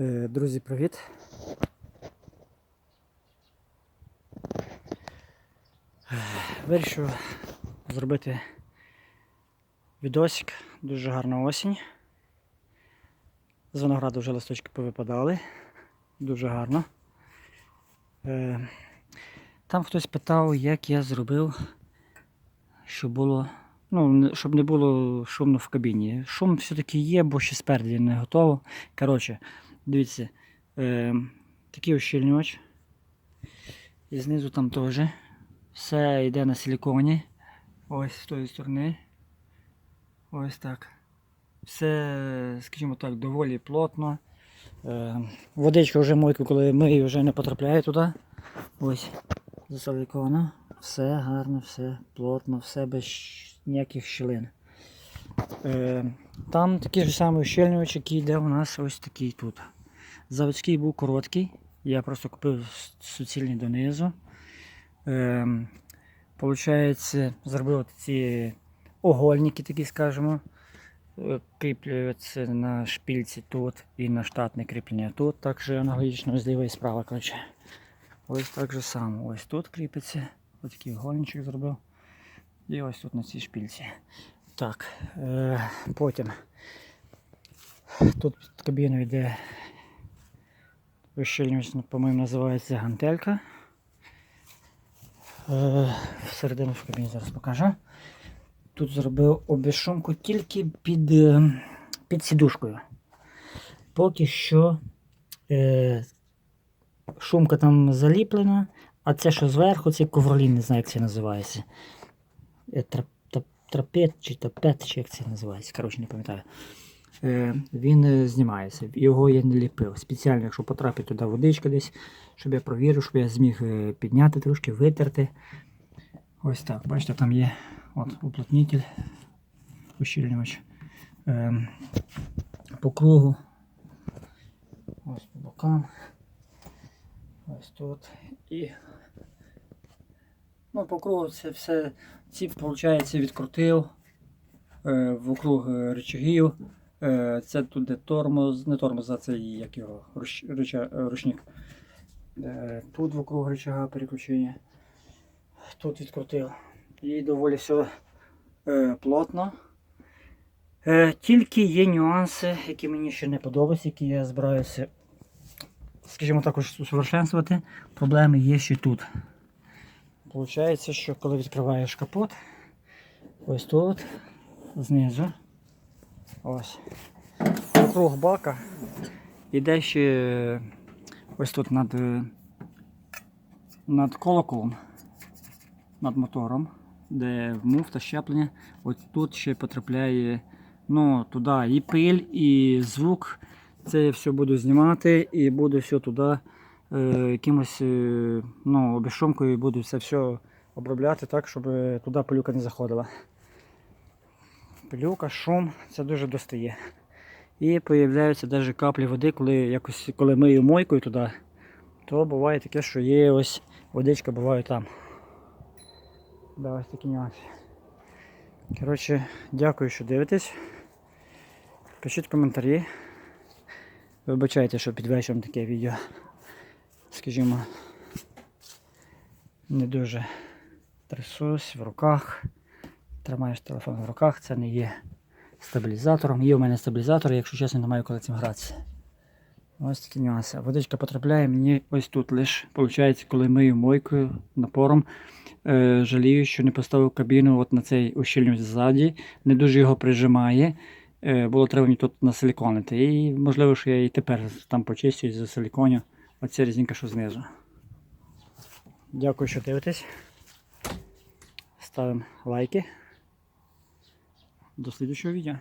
Е, Друзі, привіт! Вирішив зробити відосик. Дуже гарна осінь. З винограду вже листочки повипадали. Дуже гарно. Е, Там хтось питав, як я зробив, щоб було. Ну, щоб не було шумно в кабіні. Шум все-таки є, бо ще спереді не готово. Коротше, дивіться, е, такий ощільнювач. І знизу там теж. Все йде на силіконі. Ось з тої сторони. Ось так. Все, скажімо так, доволі плотно. Е, водичка вже мойка, коли мию, вже не потрапляє туди. Ось засиліковано. Все гарно, все плотно, все без ніяких щілин. Е, там такий ж самий ущільнювач, який йде у нас ось такий тут. Заводський був короткий. Я просто купив суцільний донизу. Е, Получається, зробив ці огольники, такі скажімо. Е, Кріплюються на шпильці тут і на штатне кріплення тут. Так що аналогічно зліва і справа. Коротше. Ось так же само. Ось тут кріпиться. Ось такий гольничок зробив. І ось тут на цій шпильці. Так. Е, потім. Тут під кабіною йде ущільнювач, по-моєму, називається гантелька. Е, всередину в кабіні зараз покажу. Тут зробив обезшумку тільки під, е, під сідушкою. Поки що е, шумка там заліплена, а це, що зверху, це ковролін, не знаю, як це називається. Трапет чи тапет, чи як це називається. Коротше, не пам'ятаю. Е, він е, знімається. Його я не ліпив. Спеціально, якщо потрапить туди водичка десь, щоб я провірив, щоб я зміг е, підняти трошки, витерти. Ось так, бачите, там є от, уплотнитель, ущільнювач. Е, по кругу. Ось по бокам. Ось тут. І ну, по кругу це все. Ці, виходить, відкрутив е, вокруг е, рычагів. Е, це тут де тормоз, не тормоз, а це як його руч, рыча, е, ручник. Е, тут вокруг рычага переключення. Тут відкрутив. І доволі все е, плотно. Е, тільки є нюанси, які мені ще не подобаються, які я збираюся, скажімо так, усовершенствувати. Проблеми є ще тут. Получається, що коли відкриваєш капот, ось тут, знизу, ось, вокруг бака іде ще ось тут над, е, над колоколом, над мотором, де муфта щеплення. Ось тут ще потрапляє ну, туди і пиль, і звук. Це я все буду знімати і буду все туди е, якимось е, ну, обезшумкою буду це все обробляти так, щоб е, туди пилюка не заходила. Пилюка, шум, це дуже достає. І появляються навіть каплі води, коли якось коли мию мойкою туди, то буває таке, що є ось водичка буває там. Да, ось такі нюанси. Коротше, дякую, що дивитесь. Пишіть коментарі. Вибачайте, що під вечором таке відео, скажімо, не дуже трясусь в руках. Тримаєш телефон в руках, це не є стабілізатором. Є у мене стабілізатор, якщо чесно, не маю коли цим гратися. Ось такі нюанси. Водичка потрапляє мені ось тут лише, виходить, коли мию мойкою, напором. Е, жалію, що не поставив кабіну от на цей ущільнювач ззаді, не дуже його прижимає. Е, було треба мені тут насиліконити. І можливо, що я і тепер там почистю і засиліконю оця різінка, що знизу. Дякую, що дивитесь. Ставимо лайки. До слідчого відео.